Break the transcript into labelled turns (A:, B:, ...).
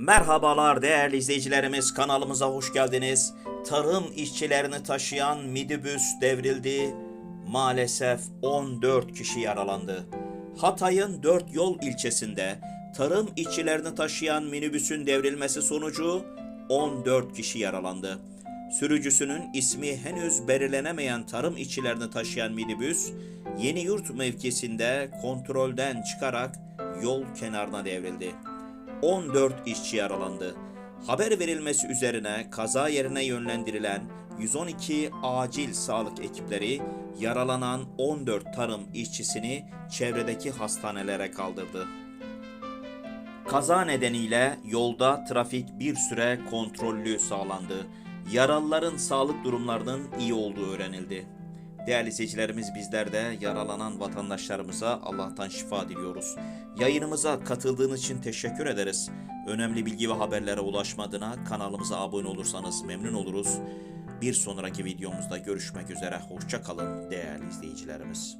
A: Merhabalar değerli izleyicilerimiz kanalımıza hoş geldiniz. Tarım işçilerini taşıyan midibüs devrildi. Maalesef 14 kişi yaralandı. Hatay'ın 4 yol ilçesinde tarım işçilerini taşıyan minibüsün devrilmesi sonucu 14 kişi yaralandı. Sürücüsünün ismi henüz belirlenemeyen tarım işçilerini taşıyan minibüs, Yeniyurt mevkisinde kontrolden çıkarak yol kenarına devrildi. 14 işçi yaralandı. Haber verilmesi üzerine kaza yerine yönlendirilen 112 acil sağlık ekipleri yaralanan 14 tarım işçisini çevredeki hastanelere kaldırdı. Kaza nedeniyle yolda trafik bir süre kontrollü sağlandı. Yaralıların sağlık durumlarının iyi olduğu öğrenildi. Değerli izleyicilerimiz bizler de yaralanan vatandaşlarımıza Allah'tan şifa diliyoruz. Yayınımıza katıldığınız için teşekkür ederiz. Önemli bilgi ve haberlere ulaşmadığına kanalımıza abone olursanız memnun oluruz. Bir sonraki videomuzda görüşmek üzere. Hoşça kalın değerli izleyicilerimiz.